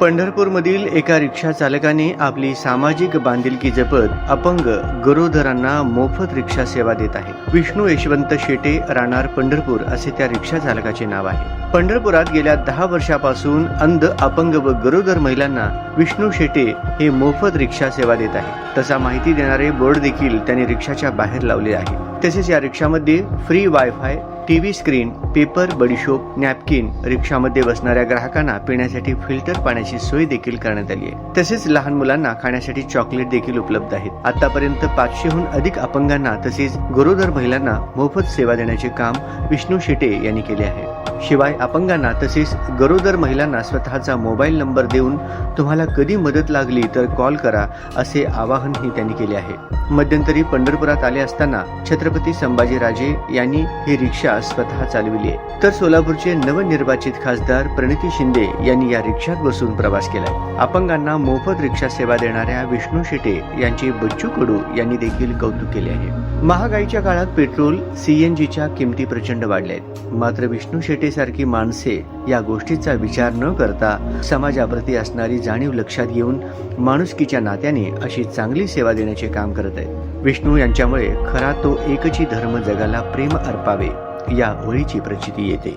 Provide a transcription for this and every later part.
पंढरपूरमधील एका रिक्षा चालकाने आपली सामाजिक बांधिलकी जपत अपंग गरोदरांना मोफत रिक्षा सेवा देत आहे. विष्णू यशवंत शेटे राहणार पंढरपूर असे त्या रिक्षा चालकाचे नाव आहे. पंढरपुरात गेल्या दहा वर्षापासून अंध अपंग व गरोदर महिलांना विष्णू शेटे हे मोफत रिक्षा सेवा देत आहे. तसा माहिती देणारे बोर्ड देखील त्यांनी रिक्षाच्या बाहेर लावले आहे. तसेच या रिक्षामध्ये free wifi T V screen paper बडीशोप napkin रिक्षामध्ये बसणाऱ्या ग्राहकांना पिण्यासाठी फिल्टर पाण्याची सोय देखील करण्यात आली आहे. तसेच लहान मुलांना खाण्यासाठी चॉकलेट देखील उपलब्ध आहेत. आतापर्यंत पाचशेहून अधिक अपंगांना तसेच गरोदर महिलांना मोफत सेवा देण्याचे काम विष्णू शेटे यांनी केले आहे. शिवाय अपंगांना तसेच गरोदर महिलांना स्वतःचा मोबाईल नंबर देऊन तुम्हाला कधी मदत लागली तर कॉल करा असे आवाहनही त्यांनी केले आहे. मध्यंतरी पंढरपुरात आले असताना छत्रपती संभाजीराजे यांनी ही रिक्षा स्वतः चालविली. आहे तर सोलापूरचे नवनिर्वाचित खासदार प्रणिती शिंदे यांनी या रिक्षात बसून प्रवास केला अपंगांना मोफत रिक्षा सेवा देणाऱ्या विष्णू शेटे यांचे बच्चू कडू यांनी देखील कौतुक केले आहे. महागाईच्या काळात पेट्रोल सीएनजीच्या किमती प्रचंड वाढल्या आहेत मात्र विष्णू शेटे सारखी माणसे या गोष्टीचा विचार न करता समाजाप्रती असणारी जाणीव लक्षात घेऊन माणुसकीच्या नात्याने अशी चांगली सेवा देण्याचे काम करत आहेत. विष्णू यांच्यामुळे खरा तो एकची धर्म जगाला प्रेम अर्पावे. या ओळीची प्रचिती येते.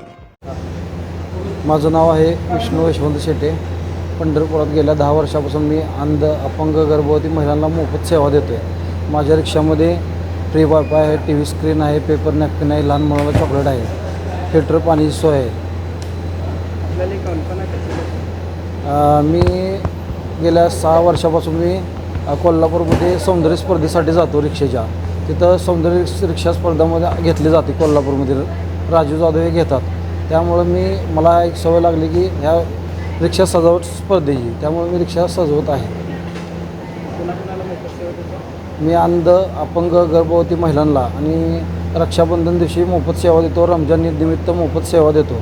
माझं नाव आहे विष्णू यशवंत शेटे पंढरपुरात गेल्या दहा वर्षापासून मी अंध अपंग गर्भवती महिलांना मोफत सेवा देतो आहे माझ्या रिक्षामध्ये फ्री वायफाय आहे टी व्ही स्क्रीन आहे पेपर नॅपकिन आहे लहान मुलाला चॉकलेट आहे. फिल्टर पाण्याची सोय आहे. मी गेल्या सहा वर्षापासून मी कोल्हापूरमध्ये सौंदर्य स्पर्धेसाठी जातो रिक्षेच्या. तिथं सौंदर्य रिक्षा स्पर्धामध्ये घेतली जाते कोल्हापूरमध्ये. राजू जाधव हे घेतात. त्यामुळं मी मला एक सवय लागली की ह्या रिक्षा सजावट स्पर्धेची. त्यामुळे मी रिक्षा सजवत आहे. मी अंध अपंग गर्भवती महिलांना आणि रक्षाबंधन दिवशी मोफत सेवा देतो. रमजान निमित्त मोफत सेवा देतो.